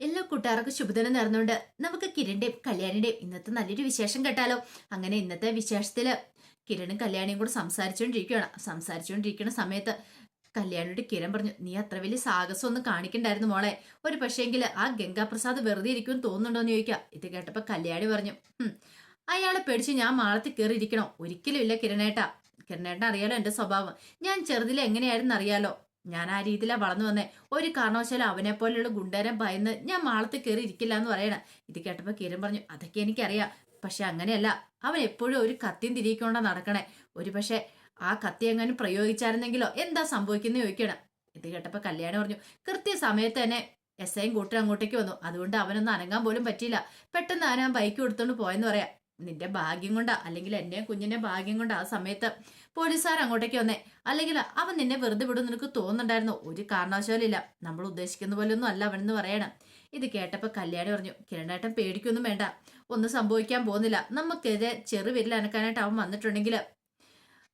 എല്ലാ കൂട്ടുകാർക്കും ശുഭദിനം നേർന്നുകൊണ്ട് നമുക്ക് കിരണിന്റെയും കല്യാണിന്റെയും ഇന്നത്തെ നല്ലൊരു വിശേഷം കേട്ടാലോ? അങ്ങനെ ഇന്നത്തെ വിശേഷത്തിൽ കിരണും കല്യാണിയും കൂടെ സംസാരിച്ചുകൊണ്ടിരിക്കുകയാണ് സംസാരിച്ചുകൊണ്ടിരിക്കുന്ന സമയത്ത് കല്യാണിയുടെ കിരൺ പറഞ്ഞു നീ അത്ര വലിയ സാഹസം ഒന്നും കാണിക്കണ്ടായിരുന്നു മോളെ. ഒരു പക്ഷേങ്കിൽ ആ ഗംഗാപ്രസാദ് വെറുതെ ഇരിക്കുമെന്ന് തോന്നുന്നുണ്ടോ എന്ന് ചോദിക്കുക ഇത് കേട്ടപ്പോ കല്യാണി പറഞ്ഞു "ഹും, അയാളെ പേടിച്ച് ഞാൻ മാളത്തിൽ കയറി ഇരിക്കണോ ഒരിക്കലും ഇല്ല കിരണേട്ട. കിരണേട്ടൻ അറിയാലോ എന്റെ സ്വഭാവം. ഞാൻ ചെറുതിൽ എങ്ങനെയായിരുന്നു അറിയാലോ ഞാൻ ആ രീതിയിലാണ് വളർന്നു വന്നേ. ഒരു കാരണവശാലും അവനെ പോലെയുള്ള ഗുണ്ടരം ഭയന്ന് ഞാൻ മാളത്ത് കയറി ഇരിക്കില്ല എന്ന് പറയണ. ഇത് കേട്ടപ്പോൾ കിരൺ പറഞ്ഞു അതൊക്കെ എനിക്കറിയാം. പക്ഷെ അങ്ങനെയല്ല. അവൻ എപ്പോഴും ഒരു കത്തിയും തിരിയിക്കൊണ്ടാ നടക്കണേ. ഒരു പക്ഷെ ആ കത്തി എങ്ങനെ പ്രയോഗിച്ചായിരുന്നെങ്കിലോ എന്താ സംഭവിക്കുന്ന ചോദിക്കണം. ഇത് കേട്ടപ്പോൾ കല്യാണം പറഞ്ഞു കൃത്യസമയത്ത് തന്നെ എസ് ഐയും കൂട്ടർ അങ്ങോട്ടേക്ക് വന്നു. അതുകൊണ്ട് അവനൊന്നും അനങ്ങാൻ പോലും പറ്റിയില്ല. പെട്ടെന്ന് അവൻ ആ ബൈക്ക് എടുത്തോണ്ട് പോയെന്ന് പറയാം. നിന്റെ ഭാഗ്യം കൊണ്ടാ അല്ലെങ്കിൽ എന്നെ കുഞ്ഞിന്റെ ഭാഗ്യം കൊണ്ടാ ആ സമയത്ത് പോലീസുകാർ അങ്ങോട്ടേക്ക് വന്നേ. അല്ലെങ്കിൽ അവൻ നിന്നെ വെറുതെ വിടും നിനക്ക് തോന്നുന്നുണ്ടായിരുന്നു. ഒരു കാരണവശാലും ഇല്ല നമ്മൾ ഉദ്ദേശിക്കുന്ന പോലെയൊന്നും അല്ല അവനെന്ന് പറയണം. ഇത് കേട്ടപ്പോ കല്യാണി പറഞ്ഞു കിരണേട്ടൻ പേടിക്കൊന്നും വേണ്ട. ഒന്നും സംഭവിക്കാൻ പോകുന്നില്ല. നമുക്കെതിരെ ചെറുവിരൽ അനക്കാനായിട്ട് അവൻ വന്നിട്ടുണ്ടെങ്കിൽ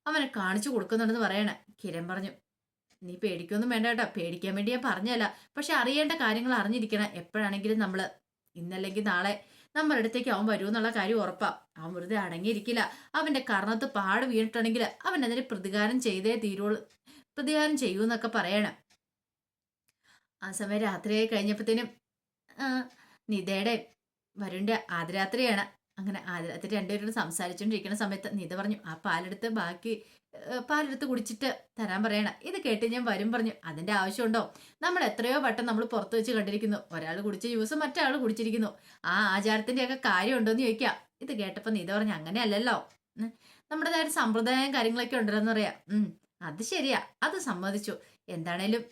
അവനെ കാണിച്ചു കൊടുക്കുന്നുണ്ടെന്ന് പറയണേ. കിരൺ പറഞ്ഞു നീ പേടിക്കൊന്നും വേണ്ട കേട്ടോ. പേടിക്കാൻ വേണ്ടി ഞാൻ പറഞ്ഞല്ല പക്ഷെ അറിയേണ്ട കാര്യങ്ങൾ അറിഞ്ഞിരിക്കണം. എപ്പോഴാണെങ്കിലും നമ്മൾ ഇന്നല്ലെങ്കിൽ നാളെ നമ്മുടെ അടുത്തേക്ക് അവൻ വരൂ എന്നുള്ള കാര്യം ഉറപ്പാ. അവൻ വെറുതെ അടങ്ങിയിരിക്കില്ല. അവന്റെ കർണത്ത് പാട് വീണിട്ടുണ്ടെങ്കിൽ അവൻ അതിന് പ്രതികാരം ചെയ്തേ തീരുള്ളൂ. പ്രതികാരം ചെയ്യൂ എന്നൊക്കെ പറയണം. ആ സമയം രാത്രിയായി കഴിഞ്ഞപ്പോഴത്തേനും നിതയുടെ വരുണ്ട ആദ്യരാത്രിയാണ്. അങ്ങനെ ആദ്യരാത്രി രണ്ടുപേരോട് സംസാരിച്ചുകൊണ്ടിരിക്കുന്ന സമയത്ത് നീത പറഞ്ഞു ആ പാലെടുത്ത് ബാക്കി പാലെടുത്ത് കുടിച്ചിട്ട് തരാൻ പറയണ. ഇത് കേട്ട് ഞാൻ വരും പറഞ്ഞു അതിന്റെ ആവശ്യമുണ്ടോ? നമ്മൾ എത്രയോ വട്ടം നമ്മൾ പുറത്ത് വെച്ച് കണ്ടിരിക്കുന്നു. ഒരാൾ കുടിച്ച ജ്യൂസ് മറ്റേ കുടിച്ചിരിക്കുന്നു. ആ ആചാരത്തിന്റെ ഒക്കെ കാര്യമുണ്ടോ എന്ന് ചോദിക്കാം. ഇത് കേട്ടപ്പോ നീത പറഞ്ഞു അങ്ങനെയല്ലല്ലോ. നമ്മുടേതായ സമ്പ്രദായം കാര്യങ്ങളൊക്കെ ഉണ്ടല്ലോ പറയാം. അത് ശരിയാ. അത് സമ്മതിച്ചു. എന്താണേലും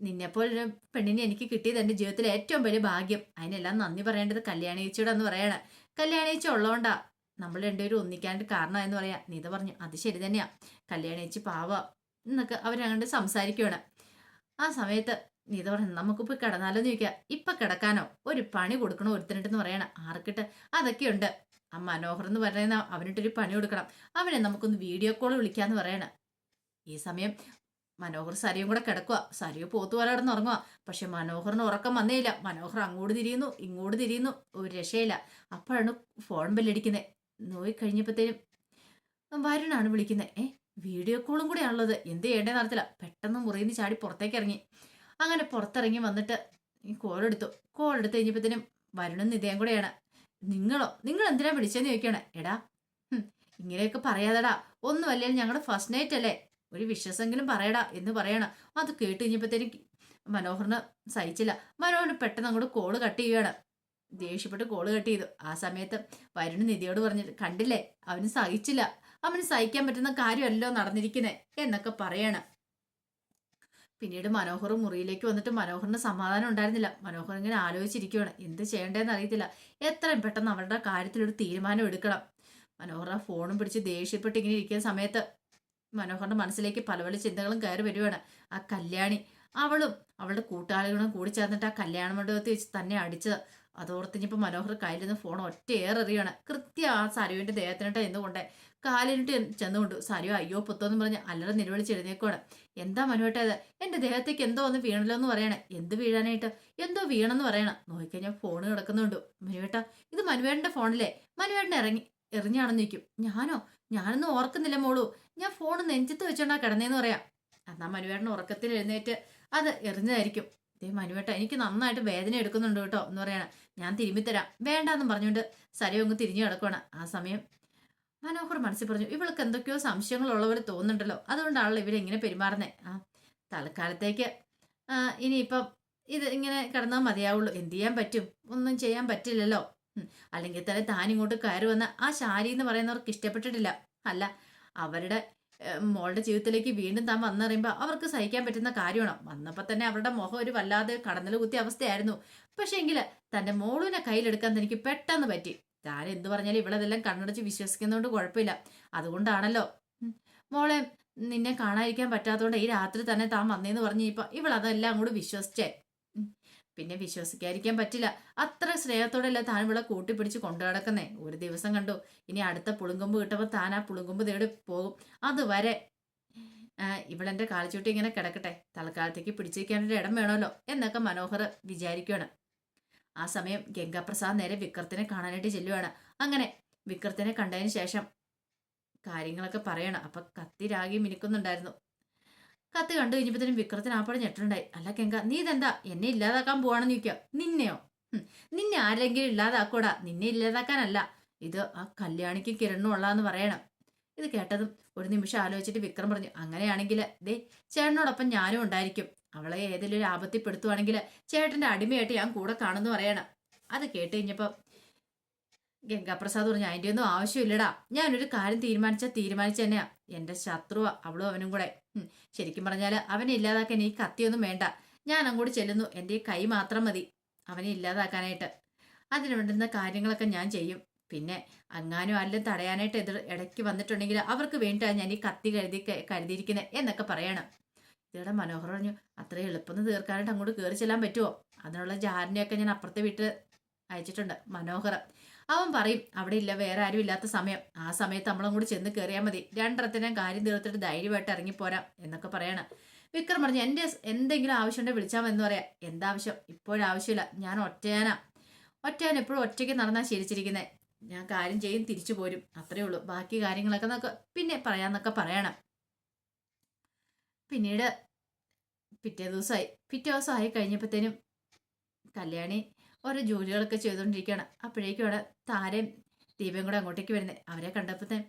നിന്നെപ്പോലൊരു പെണ്ണിനെ എനിക്ക് കിട്ടിയത് എന്റെ ജീവിതത്തിലെ ഏറ്റവും വലിയ ഭാഗ്യം. അതിനെല്ലാം നന്ദി പറയേണ്ടത് കല്യാണിച്ചോടെ എന്ന് പറയണ. കല്യാണിച്ച ഉള്ളതുകൊണ്ടാ നമ്മൾ രണ്ടുപേരും ഒന്നിക്കാണ്ട് കാരണം എന്ന് പറയാ. നീത പറഞ്ഞു അത് ശരി തന്നെയാ. കല്യാണേച്ചി പാവ. എന്നൊക്കെ അവരങ്ങോട്ട് സംസാരിക്കുവാണ്. ആ സമയത്ത് നീത പറഞ്ഞു നമുക്ക് പോയി കിടന്നാലോ എന്ന് ചോദിക്കുക ഇപ്പൊ കിടക്കാനോ? ഒരു പണി കൊടുക്കണോ ഒരുത്തനിട്ടെന്ന് പറയണ. ആർക്കിട്ട്? അതൊക്കെയുണ്ട്. ആ മനോഹർ എന്ന് പറയുന്ന അവനിട്ടൊരു പണി കൊടുക്കണം. അവനെ നമുക്കൊന്ന് വീഡിയോ കോൾ വിളിക്കാന്ന് പറയണ. ഈ സമയം മനോഹർ സരിയും കൂടെ കിടക്കുക സരിയ പോത്തു പോലെ കിടന്ന് ഉറങ്ങുക പക്ഷെ മനോഹറിന് ഉറക്കം വന്നേയില്ല. മനോഹർ അങ്ങോട്ട് തിരിയുന്നു ഇങ്ങോട്ട് തിരിയുന്നു. ഒരു രക്ഷയില്ല. അപ്പോഴാണ് ഫോൺ ബെല്ലടിക്കുന്നത് നോയി കഴിഞ്ഞപ്പോഴത്തേനും വരുണാണ് വിളിക്കുന്നത് ഏ വീഡിയോ കോളും കൂടെയാണുള്ളത്. എന്ത് ചെയ്യേണ്ടത് നടത്തില്ല പെട്ടെന്ന് മുറിയിൽ നിന്ന് ചാടി പുറത്തേക്ക് ഇറങ്ങി. അങ്ങനെ പുറത്തിറങ്ങി വന്നിട്ട് കോൾ എടുത്തു. കോൾ എടുത്ത് കഴിഞ്ഞപ്പോഴത്തേനും വരുണും നിതയും കൂടെയാണ്. നിങ്ങളോ? നിങ്ങൾ എന്തിനാ വിളിച്ചെന്ന് ചോദിക്കണേ എടാ ഇങ്ങനെയൊക്കെ പറയാതെടാ. ഒന്നും അല്ലെങ്കിൽ ഞങ്ങളുടെ ഫസ്റ്റ് നൈറ്റ് അല്ലേ? ഒരു വിശ്വസെങ്കിലും പറയടാ എന്ന് പറയണം. അത് കേട്ട് കഴിഞ്ഞപ്പോഴത്തേക്ക് മനോഹറിന് സഹിച്ചില്ല. മനോഹർ പെട്ടെന്ന് അങ്ങോട്ട് കോൾ കട്ട് ചെയ്യുകയാണ്. ദേഷ്യപ്പെട്ട് കോൾ കട്ട് ചെയ്തു. ആ സമയത്ത് വരുണ് നിധിയോട് പറഞ്ഞു കണ്ടില്ലേ? അവന് സഹിച്ചില്ല. അവന് സഹിക്കാൻ പറ്റുന്ന കാര്യമല്ലോ നടന്നിരിക്കുന്നേ എന്നൊക്കെ പറയണം. പിന്നീട് മനോഹർ മുറിയിലേക്ക് വന്നിട്ട് മനോഹറിന് സമാധാനം ഉണ്ടായിരുന്നില്ല. മനോഹർ ഇങ്ങനെ ആലോചിച്ചിരിക്കുകയാണ് എന്ത് ചെയ്യേണ്ടതെന്ന് അറിയത്തില്ല. എത്രയും പെട്ടെന്ന് അവരുടെ കാര്യത്തിലൊരു തീരുമാനം എടുക്കണം. മനോഹർ ആ ഫോണും പിടിച്ച് ദേഷ്യപ്പെട്ട് ഇങ്ങനെ ഇരിക്കുന്ന സമയത്ത് മനോഹറിന്റെ മനസ്സിലേക്ക് പല പല ചിന്തകളും കയറി വരുവാണ്. ആ കല്യാണി അവളും അവളുടെ കൂട്ടാളികളും കൂടി ചേർന്നിട്ട് ആ കല്യാണ മണ്ഡപത്തിൽ വെച്ച് തന്നെ അടിച്ചത്. അതോർത്തിഞ്ഞപ്പോൾ മനോഹർ കയ്യിൽ നിന്ന് ഫോൺ ഒറ്റയേറിയാണ് കൃത്യ ആ സരുവിന്റെ ദേഹത്തിനിട്ട് എന്നുകൊണ്ടേ കാലിനിട്ട് ചെന്നുകൊണ്ടു സരു അയ്യോ പുത്തോന്ന് പറഞ്ഞ് അല്ലറ നിലവിളിച്ച് എഴുന്നേക്കുവാണ്. എന്താ മനുവേട്ടത് എന്റെ ദേഹത്തേക്ക് എന്തോ ഒന്ന് വീണല്ലോ എന്ന് പറയണേ. എന്ത് വീഴാനായിട്ട്? എന്തോ വീണെന്ന് പറയണം. നോക്കിക്കഴിഞ്ഞാൽ ഫോൺ കിടക്കുന്നുണ്ട്. മനുവേട്ട ഇത് മനുവേട്ടന്റെ ഫോണിലെ മനുവേട്ടൻ ഇറങ്ങി എറിഞ്ഞാണെന്ന് നിൽക്കും ഞാനോ? ഞാനൊന്നും ഓർക്കുന്നില്ല മോളു. ഞാൻ ഫോൺ നെഞ്ചത്ത് വെച്ചോണ്ടാ കിടന്നേന്ന് പറയാം. എന്നാ മനുവേട്ടൻ ഉറക്കത്തിൽ എഴുന്നേറ്റ് അത് എറിഞ്ഞതായിരിക്കും. ദേ മനുവേട്ട എനിക്ക് നന്നായിട്ട് വേദന എടുക്കുന്നുണ്ട് കേട്ടോ എന്ന് പറയണ. ഞാൻ തിരുമ്മിത്തരാം വേണ്ടാന്നും പറഞ്ഞുകൊണ്ട് സരയോ അങ്ങ് തിരിഞ്ഞു കിടക്കുവാണ്. ആ സമയം മനോഹർ മനസ്സിൽ പറഞ്ഞു ഇവൾക്ക് എന്തൊക്കെയോ സംശയങ്ങളുള്ളവർ തോന്നുന്നുണ്ടല്ലോ. അതുകൊണ്ടാണല്ലോ ഇവരെങ്ങനെ പെരുമാറുന്നേ. ആ തൽക്കാലത്തേക്ക് ഇനിയിപ്പം ഇത് ഇങ്ങനെ കിടന്നാൽ മതിയാവുള്ളൂ. എന്ത് ചെയ്യാൻ പറ്റും? ഒന്നും ചെയ്യാൻ പറ്റില്ലല്ലോ. അല്ലെങ്കിൽ തന്നെ താൻ ഇങ്ങോട്ട് കയറി വന്ന ആ ശാരി എന്ന് പറയുന്നവർക്ക് ഇഷ്ടപ്പെട്ടിട്ടില്ല. അല്ല അവരുടെ മോളുടെ ജീവിതത്തിലേക്ക് വീണ്ടും താൻ വന്നറിയുമ്പോൾ അവർക്ക് സഹിക്കാൻ പറ്റുന്ന കാര്യമാണ്. വന്നപ്പോൾ തന്നെ അവരുടെ മുഖം ഒരു വല്ലാതെ കടന്നൽ കുത്തിയ അവസ്ഥയായിരുന്നു. പക്ഷേ എങ്കിൽ തന്റെ മോളുവിനെ കയ്യിലെടുക്കാൻ തനിക്ക് പെട്ടെന്ന് പറ്റി. താൻ എന്ത് പറഞ്ഞാലും ഇവളതെല്ലാം കണ്ണടച്ച് വിശ്വസിക്കുന്നതുകൊണ്ട് കുഴപ്പമില്ല. അതുകൊണ്ടാണല്ലോ. മോളെ നിന്നെ കാണാതിരിക്കാൻ പറ്റാത്തതുകൊണ്ട് ഈ രാത്രി തന്നെ താൻ വന്നേന്ന് പറഞ്ഞ് ഇപ്പം ഇവളതെല്ലാം കൂടി വിശ്വസിച്ചേ. പിന്നെ വിശ്വസിക്കാതിരിക്കാൻ പറ്റില്ല. അത്ര സ്നേഹത്തോടെയല്ല താൻ ഇവിടെ കൂട്ടിപ്പിടിച്ച് കൊണ്ടു നടക്കുന്നേ? ഒരു ദിവസം കണ്ടു. ഇനി അടുത്ത പുളുങ്കൊമ്പ് കിട്ടുമ്പോൾ താൻ ആ പുളുങ്കൊമ്പ് തേടി പോകും. അതുവരെ ആ, ഇവളെന്റെ കാൽച്ചുട്ടി ഇങ്ങനെ കിടക്കട്ടെ. തൽക്കാലത്തേക്ക് പിടിച്ചിരിക്കാനൊരു ഇടം വേണമല്ലോ എന്നൊക്കെ മനോഹർ വിചാരിക്കുകയാണ് ആ സമയം ഗംഗാപ്രസാദ് നേരെ വിക്രത്തിനെ കാണാനായിട്ട് ചെല്ലുവാണ്. അങ്ങനെ വിക്രത്തിനെ കണ്ടതിന് ശേഷം കാര്യങ്ങളൊക്കെ പറയണം. അപ്പൊ കത്തി രാഗി മിനുക്കുന്നുണ്ടായിരുന്നു. കത്ത് കണ്ടു കഴിഞ്ഞപ്പോഴത്തേനും വിക്രത്തിന് ആപ്പടെ ഞെട്ടുണ്ടായി അല്ല കെങ്ക നീ ഇതെന്താ? എന്നെ ഇല്ലാതാക്കാൻ പോവാണെന്ന് ചോദിക്കുക. നിന്നെയോ? നിന്നെ ആരെങ്കിലും ഇല്ലാതാക്കൂടാ. നിന്നെ ഇല്ലാതാക്കാനല്ല. ഇത് ആ കല്യാണിക്ക് കിരണും ഉള്ളതെന്ന് പറയണം. ഇത് കേട്ടതും ഒരു നിമിഷം ആലോചിച്ചിട്ട് വിക്രം പറഞ്ഞു അങ്ങനെയാണെങ്കിൽ ദേ ചേട്ടനോടൊപ്പം ഞാനും ഉണ്ടായിരിക്കും. അവളെ ഏതെങ്കിലും ഒരു ആപത്തിപ്പെടുത്തുവാണെങ്കിൽ ചേട്ടന്റെ അടിമയായിട്ട് ഞാൻ കൂടെ കാണുമെന്ന് പറയണം. അത് കേട്ട് കഴിഞ്ഞപ്പോ ഗംഗാപ്രസാദ് പറഞ്ഞു അതിന്റെ ഒന്നും ആവശ്യമില്ലടാ. ഞാനൊരു കാര്യം തീരുമാനിച്ച തന്നെയാ. എന്റെ ശത്രുവാ അവളും അവനും കൂടെ. ശരിക്കും പറഞ്ഞാൽ അവനെ ഇല്ലാതാക്കാൻ ഈ കത്തിയൊന്നും വേണ്ട. ഞാൻ അങ്ങോട്ട് ചെല്ലുന്നു. എന്റെ കൈ മാത്രം മതി. അവനെ ഇല്ലാതാക്കാനായിട്ട്. അതിന് വേണ്ടുന്ന കാര്യങ്ങളൊക്കെ ഞാൻ ചെയ്യും. പിന്നെ അങ്ങാനും ആരിലും തടയാനായിട്ട് എതിർ ഇടയ്ക്ക് വന്നിട്ടുണ്ടെങ്കിൽ അവർക്ക് വേണ്ടിയിട്ടാണ് ഞാൻ ഈ കത്തി കരുതി കരുതിയിരിക്കുന്നത് എന്നൊക്കെ പറയണം. ഇതിവിടെ മനോഹർ പറഞ്ഞു അത്ര എളുപ്പം തീർക്കാനായിട്ട് അങ്ങോട്ട് കയറി ചെല്ലാൻ പറ്റുമോ അതിനുള്ള ജാരനെയൊക്കെ ഞാൻ അപ്പുറത്തെ വീട്ടിൽ അയച്ചിട്ടുണ്ട്. മനോഹർ അവൻ പറയും അവിടെ ഇല്ല വേറെ ആരും ഇല്ലാത്ത സമയം. ആ സമയത്ത് നമ്മളും കൂടി ചെന്ന് കയറിയാൽ മതി. രണ്ടരത്തിനും കാര്യം തീർത്തിട്ട് ധൈര്യമായിട്ട് ഇറങ്ങിപ്പോരാം എന്നൊക്കെ പറയണം. വിക്രം പറഞ്ഞു എന്റെ എന്തെങ്കിലും ആവശ്യമുണ്ടെങ്കിൽ വിളിച്ചാൽ എന്ന് പറയാം. എന്താവശ്യം? ഇപ്പോഴാവശ്യമില്ല. ഞാൻ ഒറ്റയാനാ. ഒറ്റയാൻ എപ്പോഴും ഒറ്റയ്ക്ക് നടന്നാൽ ശീലിച്ചിരിക്കുന്നത് ഞാൻ കാര്യം ചെയ്യും തിരിച്ചു പോരും. അത്രേ ഉള്ളൂ. ബാക്കി കാര്യങ്ങളൊക്കെ നമുക്ക് പിന്നെ പറയാന്നൊക്കെ പറയണം. പിന്നീട് പിറ്റേ ദിവസമായി പിറ്റേ ദിവസം ആയി കഴിഞ്ഞപ്പോഴത്തേനും കല്യാണി ഓരോ ജോലികളൊക്കെ ചെയ്തുകൊണ്ടിരിക്കുകയാണ്. അപ്പോഴേക്കും അവിടെ താരയും ദീപയും കൂടെ അങ്ങോട്ടേക്ക് വരുന്നത് അവരെ കണ്ടപ്പോൾ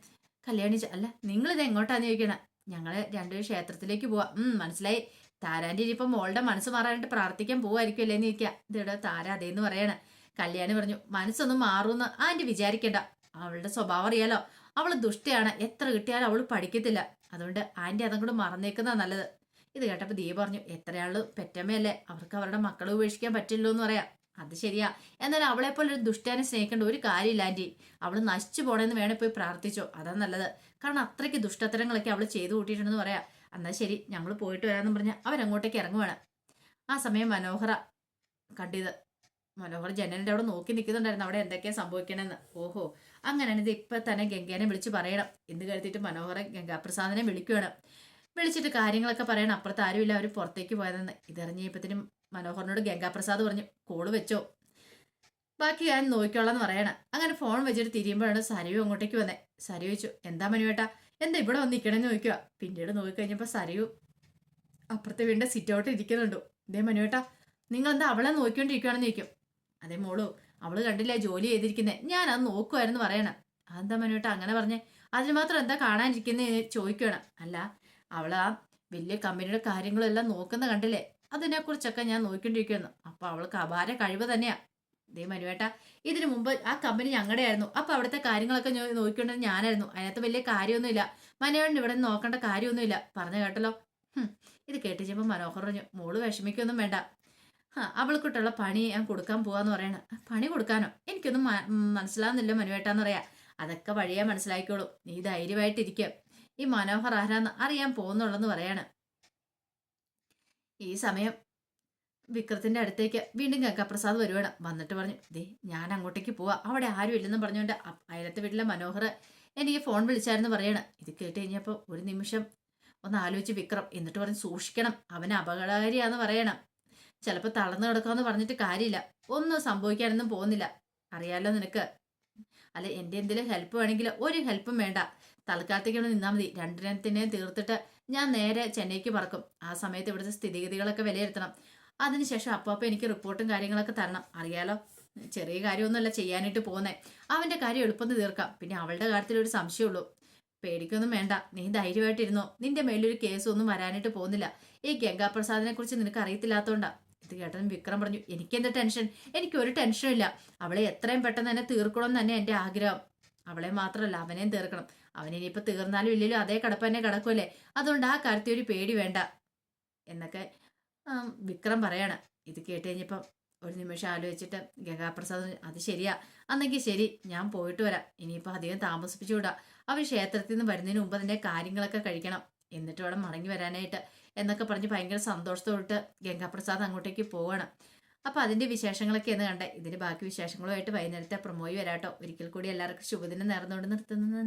കല്യാണി അല്ല നിങ്ങളിത് എങ്ങോട്ടാന്ന് ചോദിക്കണം ഞങ്ങൾ രണ്ടുപേരും ക്ഷേത്രത്തിലേക്ക് പോവാം. മനസ്സിലായി. താരാന്റെ ഇനിയിപ്പോ മോളുടെ മനസ്സ് മാറാനായിട്ട് പ്രാർത്ഥിക്കാൻ പോവായിരിക്കും അല്ലേന്ന് ചോദിക്കുക ഇതിവിടെ താര അതേന്ന് പറയണ. കല്യാണി പറഞ്ഞു മനസ്സൊന്നും മാറുമെന്ന് ആന്റി വിചാരിക്കേണ്ട. അവളുടെ സ്വഭാവം അറിയാലോ. അവൾ ദുഷ്ടയാണ്. എത്ര കിട്ടിയാലും അവൾ പഠിക്കത്തില്ല. അതുകൊണ്ട് ആന്റി അതും കൂടെ മറന്നേക്കുന്നതാ നല്ലത്. ഇത് കേട്ടപ്പോൾ ദീപ പറഞ്ഞു എത്രയാൾ പെറ്റമ്മയല്ലേ. അവർക്ക് അവരുടെ മക്കളെ ഉപേക്ഷിക്കാൻ പറ്റില്ലോ എന്ന് പറയാം. അത് ശരിയാ. എന്നാൽ അവളെ പോലെ ഒരു ദുഷ്ടനെ സ്നേഹിക്കേണ്ട ഒരു കാര്യമില്ല ആന്റി അവൾ നശിച്ചു പോണെന്ന് വേണേ പോയി പ്രാർത്ഥിച്ചോ. അതാ നല്ലത്. കാരണം അത്രയ്ക്ക് ദുഷ്ടത്തരങ്ങളൊക്കെ അവൾ ചെയ്തു കൂട്ടിയിട്ടുണ്ടെന്ന് പറയാം. എന്നാൽ ശരി ഞങ്ങൾ പോയിട്ട് വരാമെന്ന് പറഞ്ഞ് അവരങ്ങോട്ടേക്ക് ഇറങ്ങുവാണ്. ആ സമയം മനോഹര കണ്ടിത്. മനോഹർ ജനലിന്റെ അവിടെ നോക്കി നിൽക്കുന്നുണ്ടായിരുന്നു. അവിടെ എന്തൊക്കെയാ സംഭവിക്കണമെന്ന് ഓഹോ. അങ്ങനെയാണ് ഇത് ഇപ്പൊ തന്നെ ഗംഗേനെ വിളിച്ച് പറയണം. എന്ന് കരുതിയിട്ട് മനോഹരൻ ഗംഗാപ്രസാദിനെ വിളിക്കുകയാണ് വിളിച്ചിട്ട് കാര്യങ്ങളൊക്കെ പറയണം അപ്പുറത്ത് ആരുമില്ല. അവർ പുറത്തേക്ക് പോയതെന്ന്. ഇതറിഞ്ഞപ്പോഴത്തേനും മനോഹറിനോട് ഗംഗാപ്രസാദ് പറഞ്ഞു കോൾ വെച്ചോ. ബാക്കി ഞാൻ നോക്കിക്കോളാം എന്ന് പറയണം. അങ്ങനെ ഫോൺ വെച്ചിട്ട് തിരിയുമ്പോഴാണ് സരയു അങ്ങോട്ടേക്ക് വന്നേ. സരയു ചോദിച്ചു എന്താ മനുവേട്ടാ എന്താ ഇവിടെ വന്ന് നിൽക്കണമെന്ന് ചോദിക്കുക പിന്നീട് നോക്കിക്കഴിഞ്ഞപ്പോൾ സരയു അപ്പുറത്തെ വീടിന്റെ സിറ്റ് ഔട്ട് ഇരിക്കുന്നുണ്ടോ. ഇതേ മനുവേട്ടാ നിങ്ങൾ എന്താ അവളെ നോക്കിക്കൊണ്ടിരിക്കുകയാണെന്ന് ചോദിക്കും. അതേ മോളു അവൾ കണ്ടില്ല ജോലി ചെയ്തിരിക്കുന്നത് ഞാൻ അത് നോക്കുമായിരുന്നു പറയണം. അതെന്താ മനുവേട്ടാ അങ്ങനെ പറഞ്ഞേ? അതിന് മാത്രം എന്താ കാണാനിരിക്കുന്നത് ചോദിക്കണം അല്ല അവൾ ആ വലിയ കമ്പനിയുടെ കാര്യങ്ങളെല്ലാം നോക്കുന്ന കണ്ടില്ലേ? അതിനെക്കുറിച്ചൊക്കെ ഞാൻ നോക്കിക്കൊണ്ടിരിക്കുന്നു. അപ്പൊ അവൾക്ക് അപാര കഴിവ് തന്നെയാ. ദേ മനുവേട്ട ഇതിനു മുമ്പ് ആ കമ്പനി ഞങ്ങളുടെ ആയിരുന്നു. അപ്പൊ അവിടുത്തെ കാര്യങ്ങളൊക്കെ നോക്കിക്കൊണ്ടത് ഞാനായിരുന്നു. അതിനകത്ത് വലിയ കാര്യമൊന്നുമില്ല. മനുവേട്ടൻ ഇവിടെ നിന്ന് നോക്കേണ്ട കാര്യമൊന്നുമില്ല. പറഞ്ഞു കേട്ടല്ലോ? ഇത് ഇത് കേട്ടിച്ചപ്പോ മനോഹർ പറഞ്ഞു മോൾ വിഷമിക്കൊന്നും വേണ്ട. അവൾക്കിട്ടുള്ള പണി ഞാൻ കൊടുക്കാൻ പോവാന്ന് പറയണ. പണി കൊടുക്കാനോ? എനിക്കൊന്നും മനസ്സിലാവുന്നില്ല മനുവേട്ടാന്ന് പറയാ അതൊക്കെ വഴിയാ മനസ്സിലാക്കിക്കോളൂ നീ ധൈര്യമായിട്ടിരിക്കുക ഈ മനോഹർ ആരാന്ന് അറിയാൻ പോകുന്നുള്ളെന്ന് പറയാണ്. ഈ സമയം വിക്രത്തിന്റെ അടുത്തേക്ക് വീണ്ടും ഗംഗാപ്രസാദ് വരുവാണ്. വന്നിട്ട് പറഞ്ഞു ദേ ഞാൻ അങ്ങോട്ടേക്ക് പോവാ. അവിടെ ആരും ഇല്ലെന്ന് പറഞ്ഞുകൊണ്ട് അയലത്തെ വീട്ടിലെ മനോഹർ എനിക്ക് ഫോൺ വിളിച്ചായിരുന്നു പറയണം. ഇത് കേട്ട് കഴിഞ്ഞപ്പോൾ ഒരു നിമിഷം ഒന്ന് ആലോചിച്ച് വിക്രം എന്നിട്ട് പറഞ്ഞ് സൂക്ഷിക്കണം അവൻ അപകടകാരിയാന്ന് പറയണം. ചിലപ്പോൾ തളർന്നു കിടക്കാമെന്ന് പറഞ്ഞിട്ട് കാര്യമില്ല. ഒന്നും സംഭവിക്കാനൊന്നും പോകുന്നില്ല. അറിയാലോ നിനക്ക്? അല്ല എന്റെ എന്തെങ്കിലും ഹെൽപ്പ് വേണമെങ്കിൽ ഒരു ഹെൽപ്പും വേണ്ട. തൽക്കാലത്തേക്ക് നിന്നാൽ മതി. രണ്ടിനത്തിനെയും തീർത്തിട്ട് ഞാൻ നേരെ ചെന്നൈക്ക് പറക്കും. ആ സമയത്ത് ഇവിടുത്തെ സ്ഥിതിഗതികളൊക്കെ വിലയിരുത്തണം. അതിനുശേഷം അപ്പോൾ എനിക്ക് റിപ്പോർട്ടും കാര്യങ്ങളൊക്കെ തരണം. അറിയാലോ? ചെറിയ കാര്യമൊന്നുമല്ല ചെയ്യാനായിട്ട് പോകുന്നേ. അവന്റെ കാര്യം എളുപ്പം തീർക്കാം. പിന്നെ അവളുടെ കാര്യത്തിൽ ഒരു സംശയമുള്ളൂ. പേടിക്കൊന്നും വേണ്ട. നീ ധൈര്യമായിട്ടിരുന്നോ? നിന്റെ മേലൊരു കേസൊന്നും വരാനായിട്ട് പോകുന്നില്ല. ഈ ഗംഗാപ്രസാദിനെ കുറിച്ച് നിനക്ക് അറിയത്തില്ലാത്തോണ്ടാ. ഇത് കേട്ടതും വിക്രം പറഞ്ഞു എനിക്കെന്ത് ടെൻഷൻ? എനിക്ക് ഒരു ടെൻഷനും ഇല്ല. അവളെ എത്രയും പെട്ടെന്ന് തന്നെ തീർക്കണം തന്നെ എന്റെ ആഗ്രഹം. അവളെ മാത്രമല്ല അവനെയും തീർക്കണം. അവൻ ഇനിയിപ്പോൾ തീർന്നാലും ഇല്ലല്ലോ അതേ കിടപ്പ് തന്നെ കിടക്കുമല്ലേ അതുകൊണ്ട് ആ കാര്യത്തിൽ ഒരു പേടി വേണ്ട. എന്നൊക്കെ വിക്രം പറയാണ്. ഇത് കേട്ട് കഴിഞ്ഞപ്പം ഒരു നിമിഷം ആലോചിച്ചിട്ട് ഗംഗാപ്രസാദ് അത് ശരിയാ. അന്നെങ്കിൽ ശരി ഞാൻ പോയിട്ട് വരാം. ഇനിയിപ്പോൾ അധികം താമസിപ്പിച്ചു വിടാം അവർ ക്ഷേത്രത്തിൽ നിന്ന് വരുന്നതിന് മുമ്പ് അതിന്റെ കാര്യങ്ങളൊക്കെ കഴിക്കണം. എന്നിട്ട് വേണം മടങ്ങി വരാനായിട്ട്. എന്നൊക്കെ പറഞ്ഞ് ഭയങ്കര സന്തോഷത്തോട്ട് ഗംഗാപ്രസാദ് അങ്ങോട്ടേക്ക് പോവാണ്. അപ്പോൾ അതിന്റെ വിശേഷങ്ങളൊക്കെ എന്ന് കണ്ടേ. ഇതിന്റെ ബാക്കി വിശേഷങ്ങളുമായിട്ട് വൈകുന്നേരത്തെ പ്രൊമോയി വരാട്ടോ. ഒരിക്കൽ കൂടി എല്ലാവർക്കും ശുഭദിനം നേർന്നുകൊണ്ട് നിർത്തുന്നത്